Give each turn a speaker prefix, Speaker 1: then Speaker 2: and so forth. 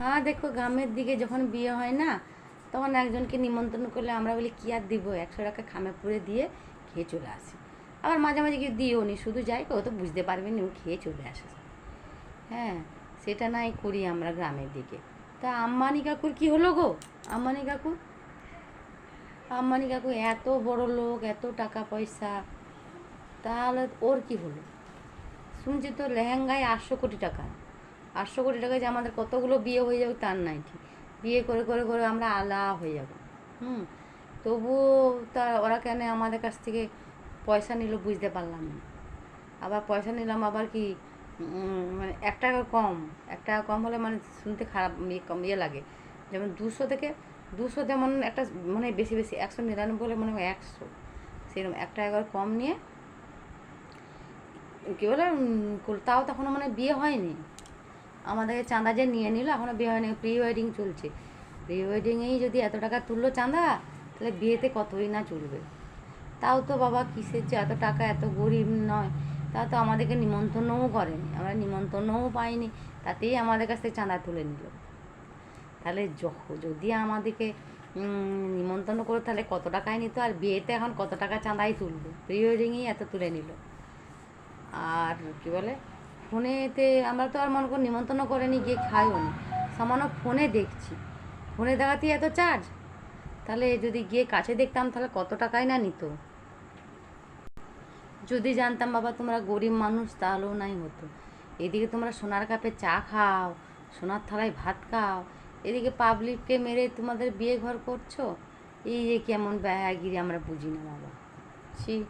Speaker 1: হ্যাঁ দেখো গ্রামের দিকে যখন বিয়ে হয় না, তখন একজনকে নিমন্ত্রণ করলে আমরা বলি, কী আর দিব? একশো টাকা খামে পুড়ে দিয়ে খেয়ে চলে আসি। আবার মাঝে মাঝে কি দিও নি, শুধু যাই ও তো বুঝতে পারবে নি, ও খেয়ে চলে আসে। হ্যাঁ সেটা নাই করি আমরা গ্রামের দিকে। তা আম্মানি কাকুর কি হলো গো? আম্মানি কাকু? আম্মানি কাকু এত বড় লোক, এত টাকা পয়সা। তাহলে ওর কি হলো? শুনছি তো লেহেঙ্গায় আটশো কোটি টাকা। আটশো কোটি টাকা যে আমাদের কতগুলো বিয়ে হয়ে যাবে তার নাই ঠিক। বিয়ে করে করে করে আমরা আলা হয়ে যাব। হুম, তবুও তা ওরা কেন আমাদের কাছ থেকে পয়সা নিল বুঝতে পারলাম না। আবার পয়সা নিলাম আবার কি মানে এক টাকা কম, এক টাকা কম হলে মানে শুনতে খারাপ ইয়ে ইয়ে লাগে। যেমন দুশো থেকে, দুশো যেমন একটা মানে বেশি বেশি, একশো নিরানব্বই হলে মনে হয় একশো। সেরকম এক টাকা কম নিয়ে, কী বলে তাও তখনও মানে বিয়ে হয়নি। আমাদেরকে চাঁদা যে নিয়ে নিল এখনও বিয়ে হয়নি প্রি ওয়েডিং চলছে। প্রি ওয়েডিংয়েই যদি এত টাকা তুললো চাঁদা, তাহলে বিয়েতে কতই না চলবে? তাও তো বাবা কিসের যে এত টাকা, এত গরিব নয়। তা তো আমাদেরকে নিমন্ত্রণও করেনি। আমরা নিমন্ত্রণও পাইনি, তাতেই আমাদের কাছ থেকে চাঁদা তুলে নিল। তাহলে যদি আমাদেরকে নিমন্ত্রণ করে, তাহলে কত টাকায় নিত? আর বিয়েতে এখন কত টাকা চাঁদাই তুলবে? প্রি ওয়েডিংয়েই এত তুলে নিল। আর কি বলে? ফোনেতে আমরা তো আর মনে করি নিমন্ত্রণ করে নি গিয়ে খাইও নি। সামান্য ফোনে দেখছি। ফোনে দেখাতেই এত চার্জ তাহলে যদি গিয়ে কাছে দেখতাম, তাহলে কত টাকাই না নিত? যদি জানতাম, বাবা, তোমরা গরিব মানুষ, তাহলেও নাই হতো। এদিকে তোমরা সোনার কাপে চা খাও, সোনার থালায় ভাত খাও, এদিকে পাবলিককে মেরে তোমাদের বিয়ে ঘর করছ? এই যে কেমন ব্যয়াগিরি, আমরা বুঝি না, বাবা। ছি।